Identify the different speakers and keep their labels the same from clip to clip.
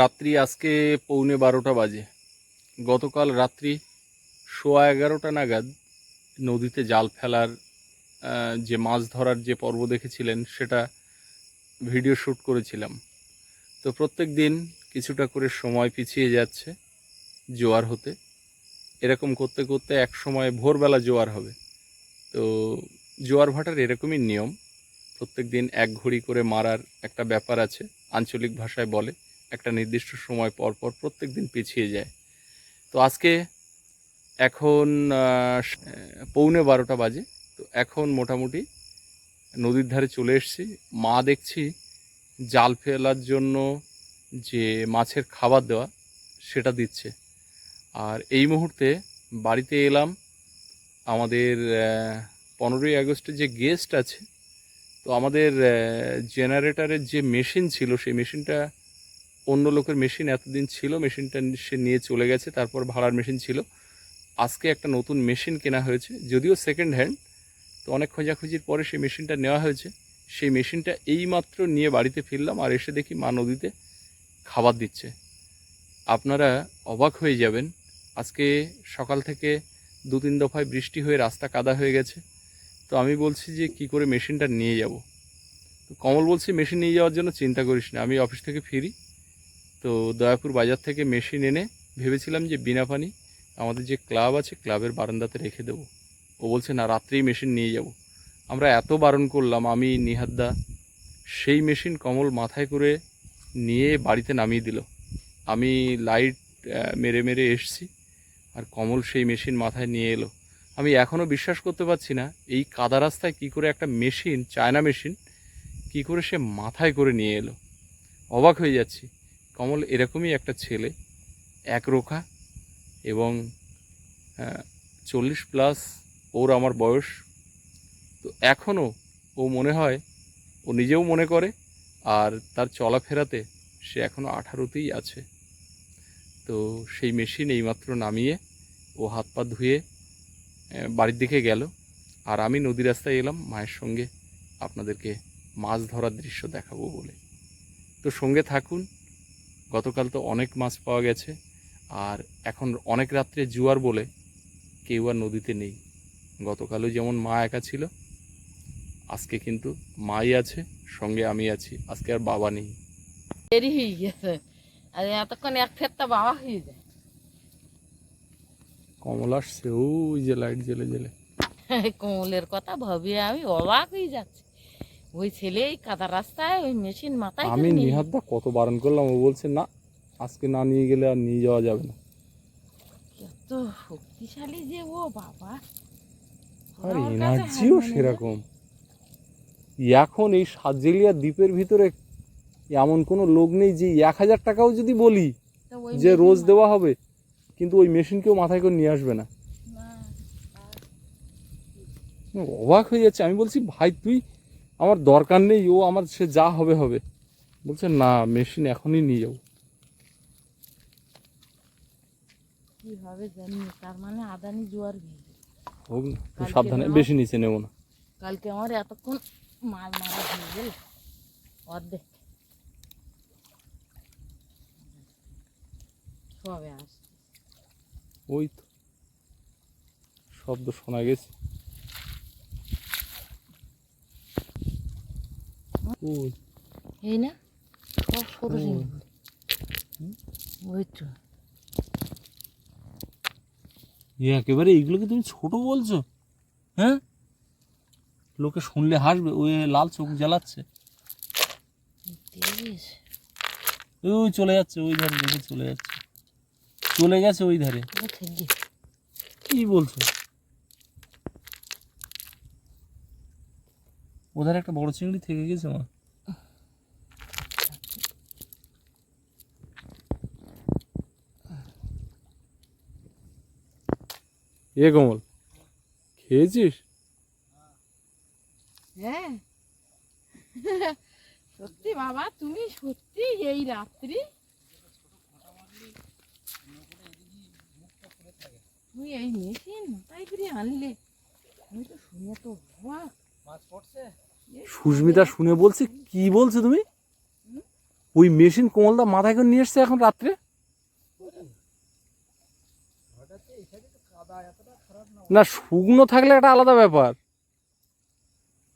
Speaker 1: রাত্রি আজকে পৌনে বারোটা বাজে। গতকাল রাত্রি সোয়া এগারোটা নাগাদ নদীতে জাল ফেলার যে মাছ ধরার যে পর্ব দেখেছিলেন, সেটা ভিডিও শ্যুট করেছিলাম। তো প্রত্যেক দিন কিছুটা করে সময় পিছিয়ে যাচ্ছে জোয়ার হতে। এরকম করতে করতে এক সময় ভোরবেলা জোয়ার হবে। তো জোয়ার ভাটার এরকমই নিয়ম। প্রত্যেক দিন এক ঘড়ি করে মারার একটা ব্যাপার আছে, আঞ্চলিক ভাষায় বলে। একটা নির্দিষ্ট সময় পর পর প্রত্যেক দিন পিছিয়ে যায়। তো আজকে এখন পৌনে বারোটা বাজে। তো এখন মোটামুটি নদীর ধারে চলে এসেছি। মা দেখছি জাল ফেলার জন্য যে মাছের খাবার দেওয়া সেটা দিচ্ছে। আর এই মুহূর্তে বাড়িতে এলাম। আমাদের পনেরোই আগস্টে যে গেস্ট আছে, তো আমাদের জেনারেটারের যে মেশিন ছিল, সেই মেশিনটা অন্য লোকের মেশিন এতদিন ছিল মেশিনটা সে নিয়ে চলে গেছে, তারপর ভাড়ার মেশিন ছিল। আজকে একটা নতুন মেশিন কেনা হয়েছে, যদিও সেকেন্ড হ্যান্ড তো অনেক খোঁজাখুঁজির পরে সেই মেশিনটা নেওয়া হয়েছে। সেই মেশিনটা এইমাত্র নিয়ে বাড়িতে ফিরলাম আর এসে দেখি মা নদীতে খাবার দিচ্ছে। আপনারা অবাক হয়ে যাবেন আজকে সকাল থেকে দু তিন দফায় বৃষ্টি হয়ে রাস্তা কাদা হয়ে গেছে। তো আমি বলছি যে কি করে মেশিনটা নিয়ে যাব? তো কমল বলছি, মেশিন নিয়ে যাওয়ার জন্য চিন্তা করিস না, আমি অফিস থেকে ফিরি। তো দয়াপুর বাজার থেকে মেশিন এনে ভেবেছিলাম যে বিনা পানি আমাদের যে ক্লাব আছে, ক্লাবের বারান্দাতে রেখে দেবো। ও বলছে, না, রাত্রেই মেশিন নিয়ে যাব। আমরা এত বারণ করলাম, আমি নিহাদ্দা সেই মেশিন কমল মাথায় করে নিয়ে বাড়িতে নামিয়ে দিল। আমি লাইট মেরে মেরে এসছি। আর কমল সেই মেশিন মাথায় নিয়ে এলো। আমি এখনও বিশ্বাস করতে পারছি না, এই কাদা রাস্তায় কী করে একটা মেশিন, চায়না মেশিন, কি করে সে মাথায় করে নিয়ে এলো। অবাক হয়ে যাচ্ছি, কমল এরকমই একটা ছেলে, একরোখা এবং চল্লিশ প্লাস ওর আমার বয়স। তো এখনও ও মনে হয়, ও নিজেও মনে করে আর তার চলাফেরাতে সে এখনও আঠারোতেই আছে। তো সেই মেশিন এইমাত্র নামিয়ে ও হাত পা ধুয়ে বাড়ির দিকে গেল। আর আমি নদী রাস্তায় এলাম, মায়ের সঙ্গে আপনাদেরকে মাছ ধরার দৃশ্য দেখাবো বলে। তো সঙ্গে থাকুন, গতকাল তো অনেক মাছ পাওয়া গেছে, আর এখন অনেক রাত্রে জুয়ার বলে কেউ আর নদীতে নেই। গতকালও যেমন মা একা ছিল, আজকে কিন্তু মাই আছে, সঙ্গে আমি আছি, আজকে আর বাবা নেই।
Speaker 2: দেরি হয়ে গেছে। আর এতক্ষণ এক ফেরটা বাবা হয়ে যায়।
Speaker 1: কমল আসছে ওই যে লাইট জেলে জেলে
Speaker 2: কোমলের কথা ভাবি আমি অবাক হয়ে যাচ্ছি। ওই ছেলে কাদা রাস্তায় ওই মেশিন মাথায়
Speaker 1: আমি নিহাতদা কত বারণ করলাম ও বলছে না আজকে না নিয়ে গেলে আর নিয়ে যাওয়া যাবে না।
Speaker 2: কত শক্তিশালী যে ও বাবা।
Speaker 1: আর এনার্জিও
Speaker 2: মানে
Speaker 1: সেরকম। এখন এই সাতজেলিয়া দ্বীপের ভিতরে এমন কোনো লোক নেই যে এক হাজার টাকাও যদি বলি যে রোজ দেওয়া হবে কিন্তু ওই মেশিন কেউ মাথায় করে নিয়ে আসবে না। অবাক হয়ে যাচ্ছে। আমি বলছি ভাই তুই আমার দরকার নেই ও আমার সে যা হবে হবে। বলছে না মেশিন এখনই নিয়ে যাব।
Speaker 2: কি হবে জানি তার মানে আদানি জোয়ার
Speaker 1: হোক না সাবধানে বেশি নিচে নেব না।
Speaker 2: কালকে আমার এতক্ষণ মাল মারা হয়ে গেল। অর্ধেক। কবে আস
Speaker 1: ওই তো শব্দ শোনা গেছে। ওই।
Speaker 2: এই না সব ছোট। ওই। তো।
Speaker 1: একেবারে এইগুলোকে তুমি ছোট বলছো? হ্যাঁ? লোকে শুনলে হাসবে ওই লাল চোখ জ্বালাচ্ছে। ওই চলে যাচ্ছে ওই ধারে চলে যাচ্ছে। চলে গেছে ওই ধারে। কি বলছো? ওধারে একটা বড় চিংড়ি থেকে গেছে মা। এ কমল খেয়েছিস?
Speaker 2: হ্যাঁ। সত্যি বাবা তুমি সত্যি এই রাত্রি তুমি এই মেশিন তাই করে আনলে? আমি তো শুনে তো অবাক
Speaker 1: সুস্মিতা শুনে বলছে কি বলছে তুমি? ওই মেশিন কোমলদা মাথায় করে নিয়ে এসছে এখন রাত্রে? না শুকনো থাকলে একটা আলাদা ব্যাপার।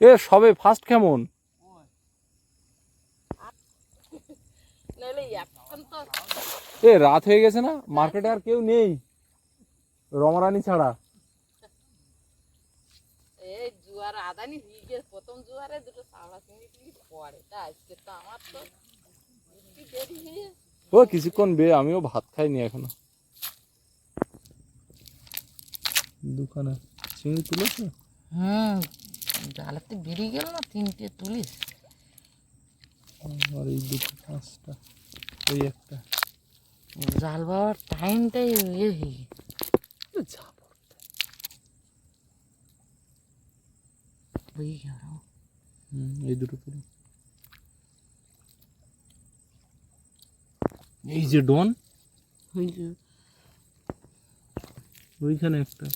Speaker 1: এ সবে ফার্স্ট কেমন? এ রাত হয়ে গেছে না মার্কেটে আর কেউ নেই। রমরানি ছাড়া।
Speaker 2: এই জুয়ার আদানি হয়ে গেছে প্রথম জুয়ারে দুটো সাবড়া চিংড়ি পড়ে। তা আজকে তো আমার তো দেরি হয়ে
Speaker 1: ও কিছুক্ষণ বে আমিও ভাত খাইনি এখনও। দোকানে চিংড়ি তুলেছে?
Speaker 2: হুম জালেতে বেরিয়ে গেল না তিনটে তুলিস।
Speaker 1: আর এই দুটো পাঁচটা ওই একটা।
Speaker 2: জাল বাবার টাইমটাই ইয়ে হয়ে গেছে
Speaker 1: যা
Speaker 2: হয়ে গেল
Speaker 1: হুম, এই দুটো তুলে এই যে ডন
Speaker 2: গেল
Speaker 1: ওইখানে একটা।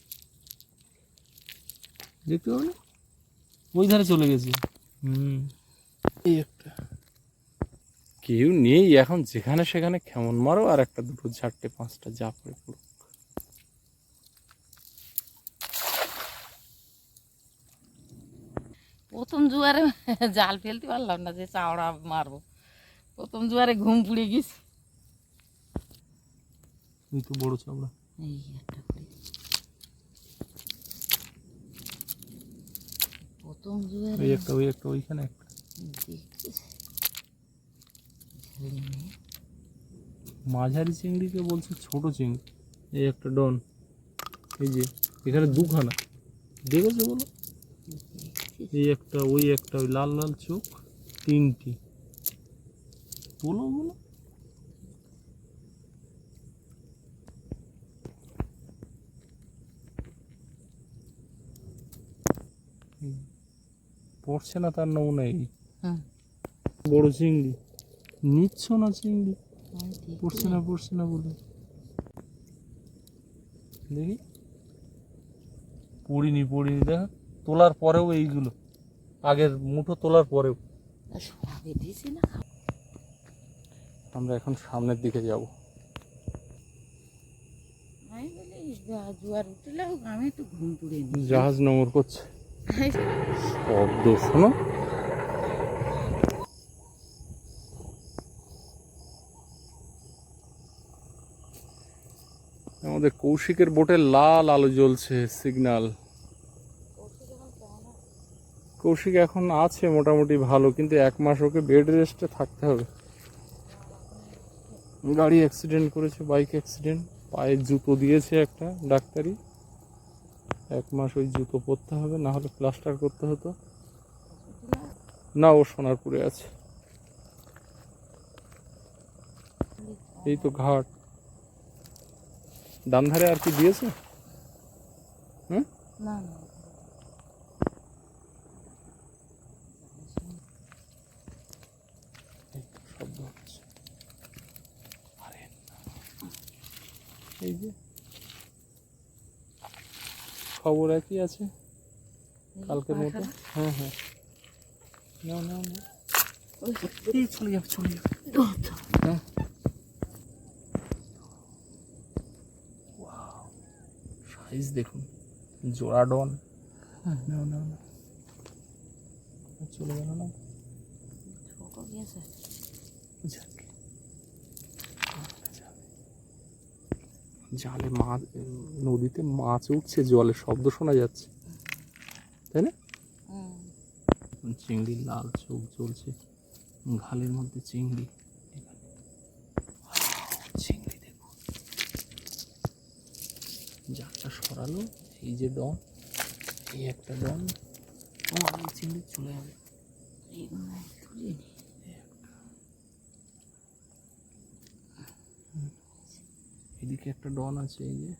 Speaker 1: দেখতে পাবো না? ওই ধারে চলে গেছে। হুম। এই একটা। কেউ নেই এখন যেখানে সেখানে কেমন মারো আর একটা দুটো চারটে পাঁচটা যা পড়ে পুরো
Speaker 2: প্রথম জুয়ারে জাল ফেলতে পারলাম না যে চাওড়া মারবো। প্রথম জুয়ারে ঘুম পুড়ে গেছি।
Speaker 1: ওই তো বড় চাবড়া
Speaker 2: এই একটা প্রথম জুয়ারে
Speaker 1: ওই একটা ওই একটা ওইখানে একটা। মাঝারি চিংড়িকে বলছে ছোট চিংড়ি। এই একটা ডন। এই যে এখানে দুখানা। দেখেছ বলো? এই একটা ওই একটা ওই লাল লাল চোখ তিনটি। বলো বলো। পড়ছে না তার নমুনা এই?
Speaker 2: হুম
Speaker 1: বড় চিংড়ি। নিচ্ছ না চিংড়ি? পড়ছে না পড়ছে না বলে। দেখি। পড়িনি পড়িনি দেখ। তোলার পরেও এইগুলো। আগের মুঠো তোলার পরেও। আমরা এখন সামনের দিকে যাব। জাহাজ নোংর করছে। শব্দ শোনো। আমাদের কৌশিকের বোটে লাল আলো জ্বলছে সিগন্যাল কৌশিক এখন আছে মোটামুটি ভালো, কিন্তু এক মাস ওকে বেড রেস্টে থাকতে হবে। গাড়ি অ্যাক্সিডেন্ট করেছে বাইক অ্যাক্সিডেন্ট পায়ে জুতো দিয়েছে একটা ডাক্তারি। এক মাস ওই জুতো পরতে হবে, না হলে প্লাস্টার করতে হতো। না, ও সোনারপুরে আছে। এই তো ঘাট। ডান ধারে আর কি দিয়েছে? হুম
Speaker 2: না না
Speaker 1: এই তো শব্দ হচ্ছে আরে না। এই যে। খবর একই আছে? কালকের মতো? হ্যাঁ হ্যাঁ। না না না চলে যাবে চলে যাবে হ্যাঁ। সাইজ দেখুন। জোড়া ডন। না না না চলে গেল না?
Speaker 2: ছোট গেছে
Speaker 1: জালে মাছ নদীতে মাছ উঠছে জলে শব্দ শোনা যাচ্ছে। তাই না?
Speaker 2: হুম।
Speaker 1: চিংড়ি লাল চোখ জ্বলছে। ঘালের মধ্যে চিংড়ি। চিংড়ি দেখুন জালটা সরালো, এই যে ডন এই একটা এই চিংড়ি চলে যাবে। এদিকে একটা ডন আছে, এই যে।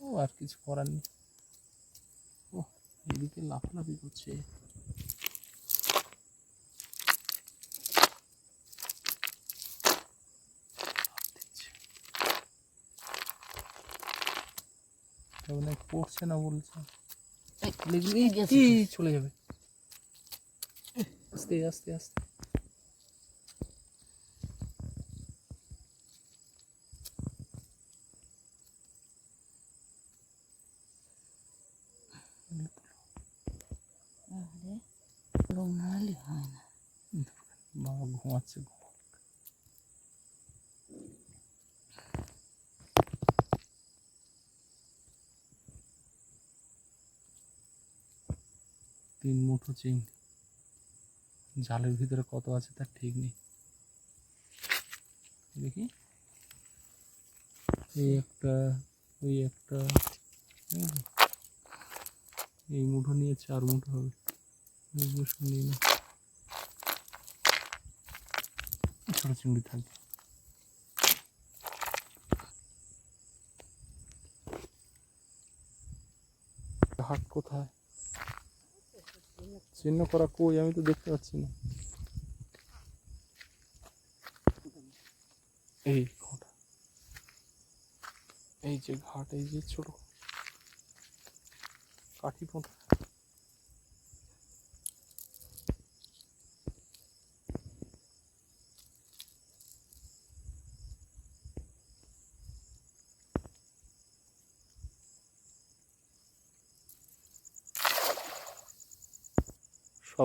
Speaker 1: ও, আর কিছু করার নেই। ও, এদিকে লাফালাফি করছে। পড়ছে না বলছে। লেগলে কি চলে যাবে। আস্তে আস্তে আস্তে।
Speaker 2: লোক না হলে হয় না।
Speaker 1: বাবা ঘুমাচ্ছে তিন চিংড়ি জালের ভিতরে কত আছে তার ঠিক নেই। দেখি। এই একটা, ওই একটা, এই মুঠো নিয়ে চার মুঠো হবে। নিই না। ছোট চিংড়ি থাকবে হাট কোথায়? চিহ্ন করা কই আমি তো দেখতে পাচ্ছি না। এই এই যে ঘাট, এই যে ছোট কাঠি পোঁতা।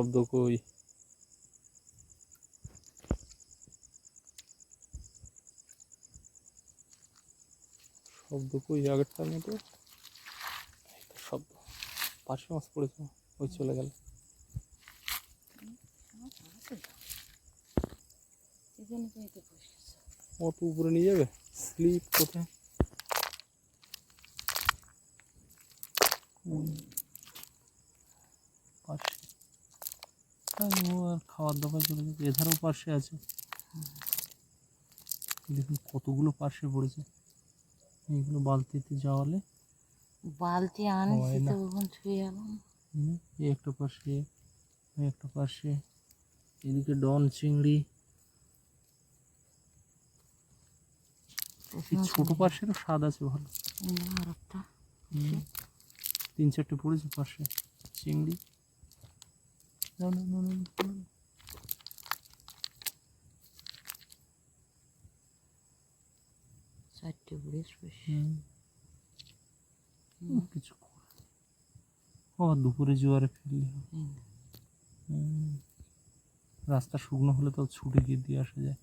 Speaker 1: শব্দ কই? শব্দ কই আগেরটার মতো? তো শব্দ। পাশে মাছ পড়েছে ওই চলে গেল। অত উপরে নিয়ে যাবে? স্লিপ কোথায় কোন পাশে তাই ও আর খাওয়ার দাবার চলে যাবে এধারেও পাশে আছে। দেখুন কতগুলো পাশে পড়েছে। এইগুলো বালতিতে যাওয়ালে
Speaker 2: বালতি আনিছি তো ওখানে ছুঁয়ে এলাম
Speaker 1: এই একটা পাশে এই একটা পাশে এদিকে ডন চিংড়ি। ছোট পাশেরও স্বাদ আছে ভালো। তিন চারটে পড়েছে পাশে চিংড়ি। নাও, নাও, নাও,
Speaker 2: চারটে।
Speaker 1: হুম, কিছু ও দুপুরে জোয়ারে ফিরলে। হুম। রাস্তা শুকনো হলে তো ছুটে গিয়ে দিয়ে আসা যায়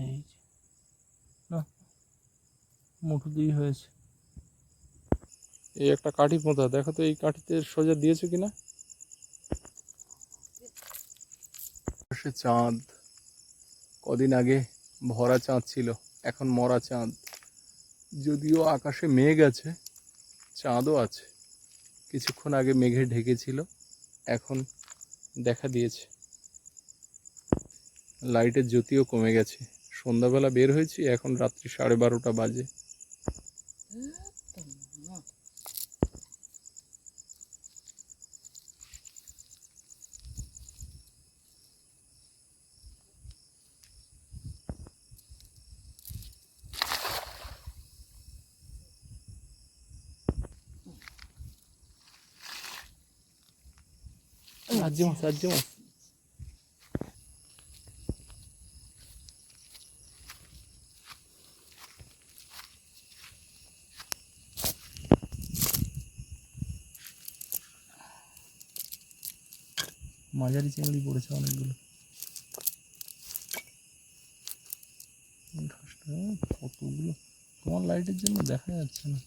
Speaker 1: এই যে না মুঠো দুই হয়েছে। এই একটা কাঠি পোঁতা দেখো তো এই কাঠিতে সোজা দিয়েছে কিনা? আকাশে চাঁদ কদিন আগে ভরা চাঁদ ছিল এখন মরা চাঁদ। যদিও আকাশে মেঘ আছে চাঁদও আছে। কিছুক্ষণ আগে মেঘে ঢেকেছিল এখন দেখা দিয়েছে। লাইটের জ্যোতিও কমে গেছে। সন্ধ্যাবেলা বের হয়েছি এখন রাত্রি সাড়ে বারোটা বাজে। আজ্জি মাছ মাঝারি চিংড়ি পড়েছে অনেকগুলো। কতগুলো? তোমার লাইটের জন্য দেখা যাচ্ছে না।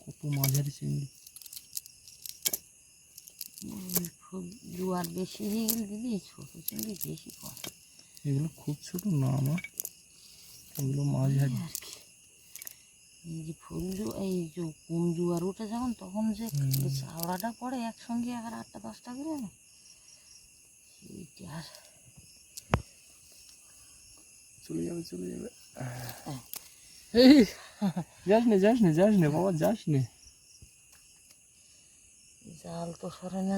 Speaker 1: কত মাঝারি চিংড়ি
Speaker 2: খুব জোয়ার বেশি হয়ে গেলে দিদি ছোট চিংড়ি বেশি পড়ে
Speaker 1: এগুলো খুব ছোট না আমার। এগুলো মাঝারি
Speaker 2: আর কি।
Speaker 3: এই যে ফুল জু- এই যে কোন জুয়ার ওঠে যখন তখন যে চাওড়াটা পড়ে একসঙ্গে আর আটটা দশটা করে না আর।
Speaker 1: চলে যাবে চলে যাবে। এই যাস নে যাস নে যাস নে বাবা যাস নে।
Speaker 3: জাল তো সরে না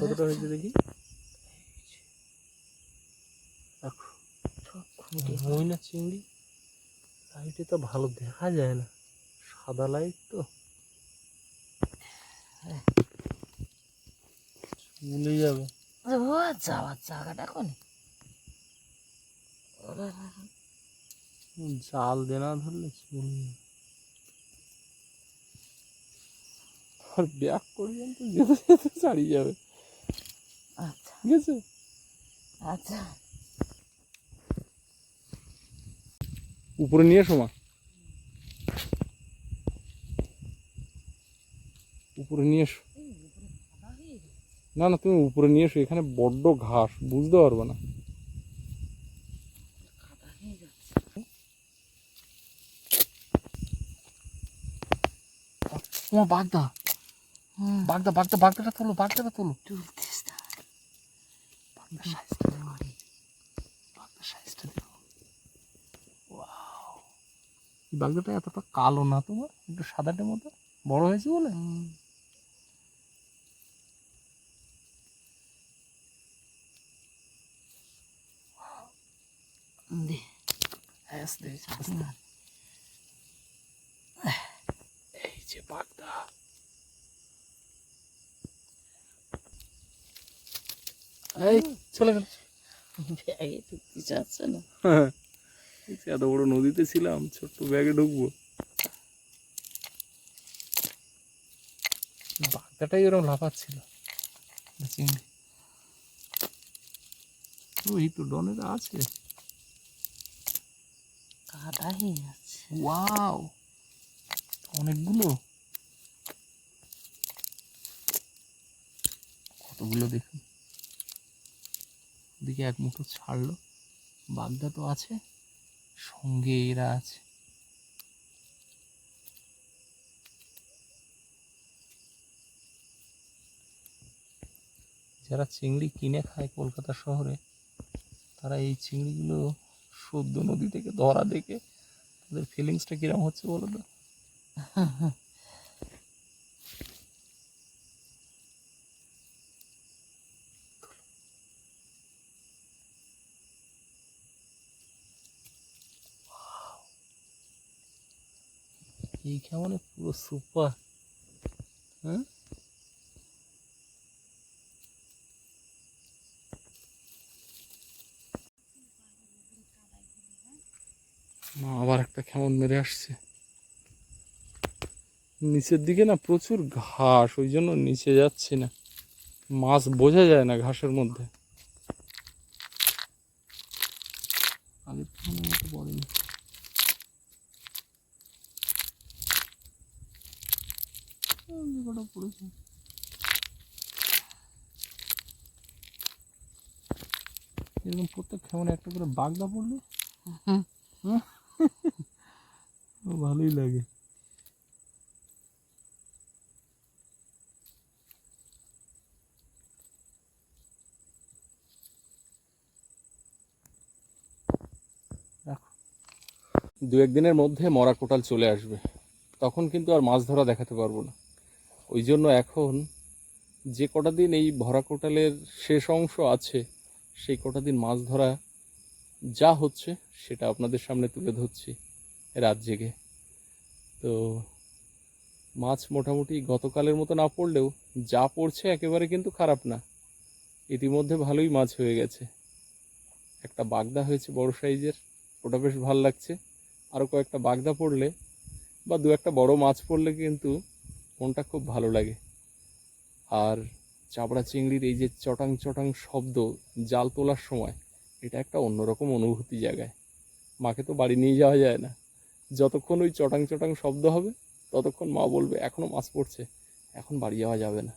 Speaker 1: দেখো
Speaker 3: সব খুঁটে
Speaker 1: ময়না চিংড়ি? লাইটে তো ভালো দেখা যায় না। সাদা লাইট তো। চলে যাবে।
Speaker 3: যাওয়ার জায়গাটা কোনে
Speaker 1: জাল দেনা ধরলে চলে আর ব্যাক করবেন তো যেতে যেতে ছাড়িয়ে যাবে।
Speaker 3: আচ্ছা।
Speaker 1: ঠিক আছে?
Speaker 3: আচ্ছা।
Speaker 1: উপরে নিয়ে এসো মা। উপরে নিয়ে এসো। না না তুমি উপরে নিয়ে এসো এখানে বড্ড ঘাস বুঝতে পারবে না। তোমার বাগদা। বাগদা বাগদা বাগদাটা তোলো বাগদাটা তোলো।
Speaker 3: তুলতিস না
Speaker 1: বাগদার সাইজটা দেখো বাগদার সাইজটা দেখো ওয়াও এই বাগদাটা এতটা কালো না তোমার? একটু সাদাটে মতো? বড় হয়েছে বলে। এই যে বাগদা। এই চলে গেল।
Speaker 3: চাচ্ছে না?
Speaker 1: এত বড় নদীতে ছিলাম ছোট্ট ব্যাগে ঢুকবো। বাগদাটাই ওরকম লাফাচ্ছিল। চিংড়ি। ও এই তো ডনেরা আছে।
Speaker 3: কাদা হয়ে
Speaker 1: ওয়াও অনেকগুলো। কতগুলো দেখুন। ওদিকে এক মুঠো ছাড়লো। বাগদা তো আছে। সঙ্গে এরা আছে। যারা চিংড়ি কিনে খায় কলকাতা শহরে, তারা এই চিংড়িগুলো সদ্য নদী থেকে ধরা দেখে তাদের ফিলিংসটা কিরম হচ্ছে বলো তো? কেমন পুরো সুপার। হ্যাঁ? মা, আবার একটা কেমন মেরে আসছে। নিচের দিকে না প্রচুর ঘাস, ওই জন্য নিচে যাচ্ছি না। মাছ বোঝা যায় না ঘাসের মধ্যে আগের তুলনায় মতো পড়েনি ওই যে কটা পড়েছে। এরকম প্রত্যেক কেমন একটা করে বাগদা পড়ল? ভালোই লাগে। দু একদিনের মধ্যে মরা কোটাল চলে আসবে। তখন কিন্তু আর মাছ ধরা দেখাতে পারব না। ওই জন্য এখন যে কটা দিন এই ভরা কোটালের শেষ অংশ আছে সেই কটা দিন মাছ ধরা যা হচ্ছে সেটা আপনাদের সামনে তুলে ধরছি রাত জেগে। তো মাছ মোটামুটি গতকালের মতো না পড়লেও যা পড়ছে একেবারে কিন্তু খারাপ না। ইতিমধ্যে ভালোই মাছ হয়ে গেছে। একটা বাগদা হয়েছে বড় সাইজের, ওটা বেশ ভালো লাগছে। আরও কয়েকটা বাগদা পড়লে বা দু একটা বড় মাছ পড়লে কিন্তু মনটা খুব ভালো লাগে। আর চাবড়া চিংড়ির এই যে চটাং চটাং শব্দ জাল তোলার সময়, এটা একটা অন্যরকম অনুভূতি জায়গায়। মাকে তো বাড়ি নিয়ে যাওয়া যায় না। যতক্ষণ ওই চটাং চটাং শব্দ হবে, ততক্ষণ মা বলবে এখনও মাছ পড়ছে, এখন বাড়ি যাওয়া যাবে না।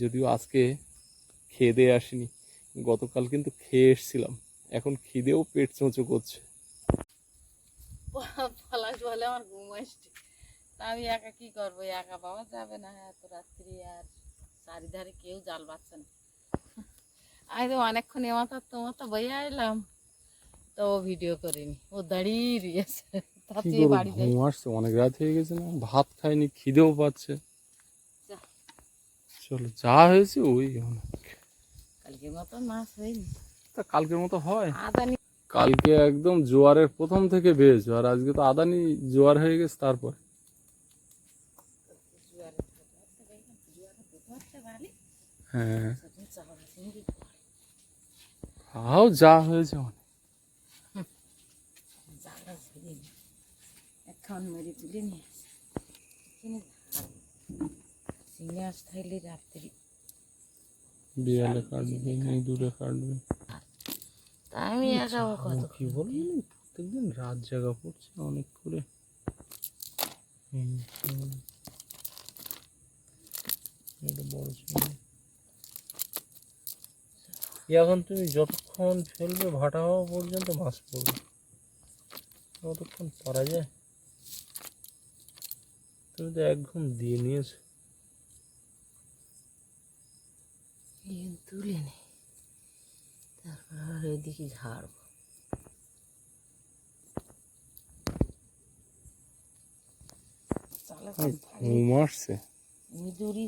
Speaker 1: যদিও আজকে খেয়ে দিয়ে আসিনি, গতকাল কিন্তু খেয়ে এসছিলাম। এখন খিদেও পেট চোঁচো করছে।
Speaker 2: পলাশ বলে আমার ঘুম আসছে।
Speaker 4: আমি একা কি করব? একা পাওয়া যাবে না, এত রাত্রি আর চারিধারে কেউ জাল পাচ্ছে না। আমি তো অনেকক্ষণ এমাথা তোমাতা বইয়ে আইলাম। তো ও ভিডিও করিনি। ও দাঁড়িয়ে রয়েছে।
Speaker 1: ঘুম আসছে অনেক রাত হয়ে গেছে না? ভাত খাইনি খিদেও পাচ্ছে। চলো যা হয়েছে ওই অনেক।
Speaker 4: কালকের মতো মাছ হয়নি।
Speaker 1: তা কালকের মতো হয়।
Speaker 4: আদানি
Speaker 1: কালকে একদম জোয়ারের প্রথম থেকে বেশ আর আজকে তো আদানি জোয়ার হয়ে গেছে তারপর
Speaker 4: জোয়ারে জোয়ারে ধরতে পারি
Speaker 1: হ্যাঁ। খাও যা হয়েছে অনেক
Speaker 4: এখন মেরে তুলে নিয়ে রাত্রি।
Speaker 1: কাটবে দূরে কাটবে।
Speaker 4: তা আমি একা কত
Speaker 1: কি বলব প্রত্যেকদিন রাত জায়গা পড়ছে অনেক করে। এটা বড় চিংড়ি। এখন তুমি যতক্ষণ ফেলবে ভাটা হওয়া পর্যন্ত মাছ পড়বে। ততক্ষণ পারা যায়। তুমি তো এক ঘুম দিয়ে নিয়েছো।
Speaker 4: এই তুলে নে। তারপর ওইদিকে ঝাড়বো।
Speaker 1: ঘুম আসছে।
Speaker 4: মিদুরি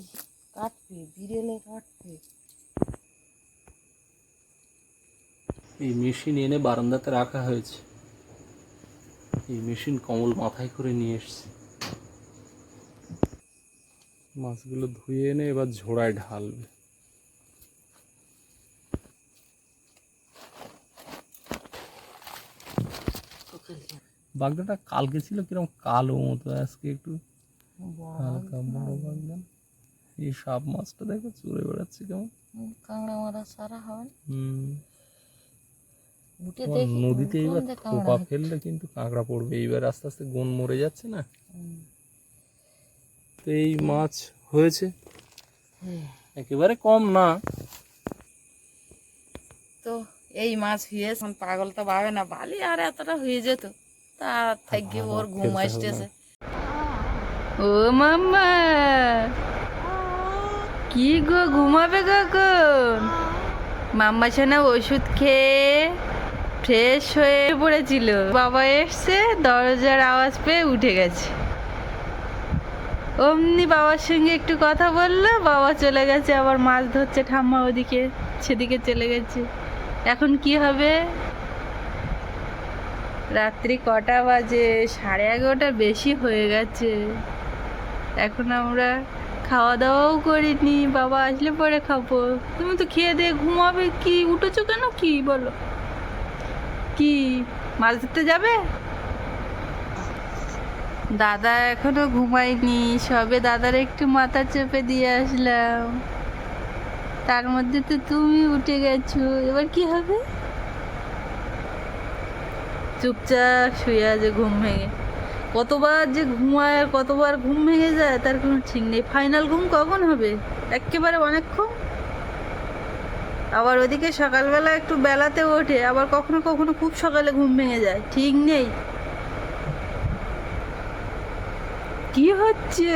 Speaker 4: কাটবে বিড়েলে কাটবে।
Speaker 1: এই মেশিন এনে বারান্দাতে রাখা হয়েছে। এই মেশিন কমল মাথায় করে নিয়ে এসছে। মাছগুলো ধুয়ে এনে এবার ঝোড়ায় ঢালবে। বাগদাটা কালকে ছিল কীরকম কালো মতো আজকে একটু হালকা বড় বাগদা। এই সাপ মাছটা দেখো চড়ে বেড়াচ্ছে কেমন।
Speaker 4: কাঁকড়া মারা সারা হয়
Speaker 1: হুম। নদীতে এবার
Speaker 4: যে
Speaker 1: ফেললে কিন্তু কাঁকড়া পড়বে এইবার আস্তে আস্তে গন মরে যাচ্ছে না? তো এই মাছ হয়েছে।
Speaker 4: হ্যাঁ।
Speaker 1: একেবারে কম না।
Speaker 4: তো এই মাছ হয়ে এখন পাগল তো পাবে না বালি আর এতটা হয়ে যেত। তা থাকি ওর ঘুম আসতেছে। ও মাম্মা কি গো ঘুমাবে কখন? মাম্মা ছানা ওষুধ খেয়ে ফ্রেশ হয়ে পড়েছিল। বাবা এসছে, দরজার আওয়াজ পেয়ে উঠে গেছে। অমনি বাবার সঙ্গে একটু কথা বলল, বাবা চলে গেছে, আবার মাছ ধরছে, ঠাম্মা ওদিকে, সেদিকে চলে গেছে। এখন কি হবে? রাত্রি কটা বাজে? সাড়ে এগারোটা বেশি হয়ে গেছে। এখন আমরা খাওয়া দাওয়াও করিনি, বাবা আসলে পরে খাব। তুমি তো খেয়ে দিয়ে ঘুমাবে, কি উঠেছো কেন? কি বলো? কি মাছ ধরতে যাবে? দাদা এখনও ঘুমায়নি, সবে দাদার একটু মাথা চেপে দিয়ে আসলাম। তার মধ্যে তো তুমি উঠে গেছো, এবার কি হবে? চুপচাপ শুয়ে আছে, ঘুম ভেঙে। কতবার যে ঘুমায় কতবার ঘুম ভেঙে যায়, তার কোনো ঠিক নেই। ফাইনাল ঘুম কখন হবে? একেবারে অনেকক্ষণ? আবার ওদিকে সকালবেলা একটু বেলাতে ওঠে, আবার কখনো কখনো খুব সকালে ঘুম ভেঙে যায়, ঠিক নেই। কি হচ্ছে?